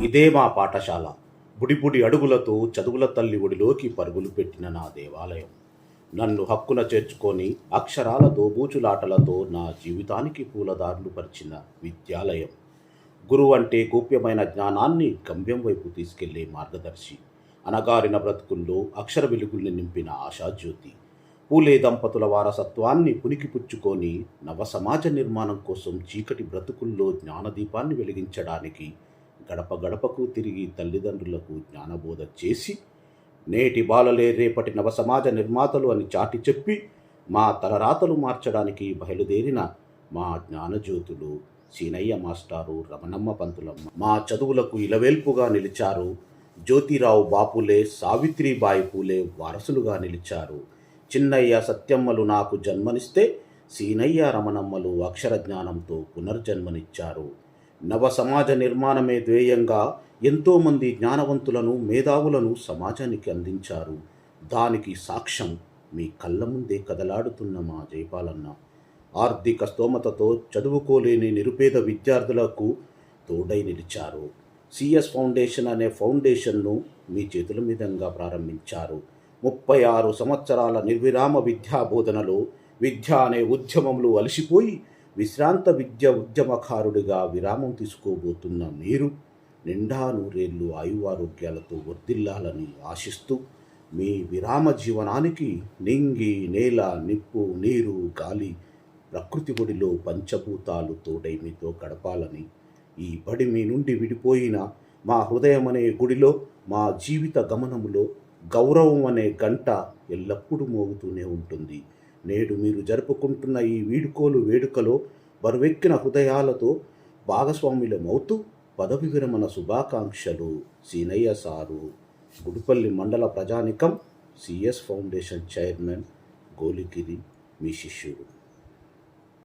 ఇదే మా పాఠశాల. బుడిబుడి అడుగులతో చదువుల తల్లి ఒడిలోకి పరుగులు పెట్టిన నా దేవాలయం. నన్ను హక్కున చేర్చుకొని అక్షరాల దోబూచులాటలతో నా జీవితానికి పూలదారులు పరిచిన విద్యాలయం. గురువు అంటే గోప్యమైన జ్ఞానాన్ని గమ్యం వైపు తీసుకెళ్ళే మార్గదర్శి. అనగారిన బ్రతుకుల్లో అక్షర వెలుగుల్ని నింపిన ఆశాజ్యోతి. పూలే దంపతుల వారసత్వాన్ని పునికిపుచ్చుకొని నవ సమాజ నిర్మాణం కోసం చీకటి బ్రతుకుల్లో జ్ఞానదీపాన్ని వెలిగించడానికి గడప గడపకు తిరిగి తల్లిదండ్రులకు జ్ఞానబోధ చేసి నేటి బాలలే రేపటి నవ సమాజ నిర్మాతలు అని చాటి చెప్పి మా తలరాతలు మార్చడానికి బయలుదేరిన మా జ్ఞానజ్యోతులు సీనయ్య మాస్టారు రమణమ్మ పంతులమ్మ. మా చదువులకు ఇలవేల్పుగా నిలిచారు. జ్యోతిరావు బాపులే సావిత్రిబాయి పూలే వారసులుగా నిలిచారు. చిన్నయ్య సత్యమ్మలు నాకు జన్మనిస్తే సీనయ్య రమణమ్మలు అక్షర జ్ఞానంతో పునర్జన్మనిచ్చారు. నవ సమాజ నిర్మాణమే ధ్యేయంగా ఎంతోమంది జ్ఞానవంతులను మేధావులను సమాజానికి అందించారు. దానికి సాక్ష్యం మీ కళ్ళ ముందే కదలాడుతున్న మా జయపాలన్న. ఆర్థిక స్తోమతతో చదువుకోలేని నిరుపేద విద్యార్థులకు తోడై నిలిచారు. సిఎస్ ఫౌండేషన్ అనే ఫౌండేషన్ను మీ చేతుల మీదంగా ప్రారంభించారు. ముప్పై ఆరు సంవత్సరాల నిర్విరామ విద్యా బోధనలో విద్య అనే ఉద్యమంలో అలసిపోయి విశ్రాంత విద్య ఉద్యమకారుడిగా విరామం తీసుకోబోతున్న మీరు నిండా నూరేళ్ళు ఆయువారోగ్యాలతో వర్ధిల్లాలని ఆశిస్తూ మీ విరామ జీవనానికి నింగి నేల నిప్పు నీరు గాలి ప్రకృతి ఒడిలో పంచభూతాలు తోడై మీతో గడపాలని ఈ బడి మీ నుండి విడిపోయిన మా హృదయం అనే గుడిలో మా జీవిత గమనములో గౌరవం అనే గంట ఎల్లప్పుడూ మోగుతూనే ఉంటుంది. నేడు మీరు జరుపుకుంటున్న ఈ వీడుకోలు వేడుకలో బరువెక్కిన హృదయాలతో భాగస్వాములమవుతూ పదవి విరమణ శుభాకాంక్షలు. సీనయ్య సారు గుడిపల్లి మండల ప్రజానికం సిఎస్ ఫౌండేషన్ చైర్మన్ గోలిగిరి మీ శిష్యుడు.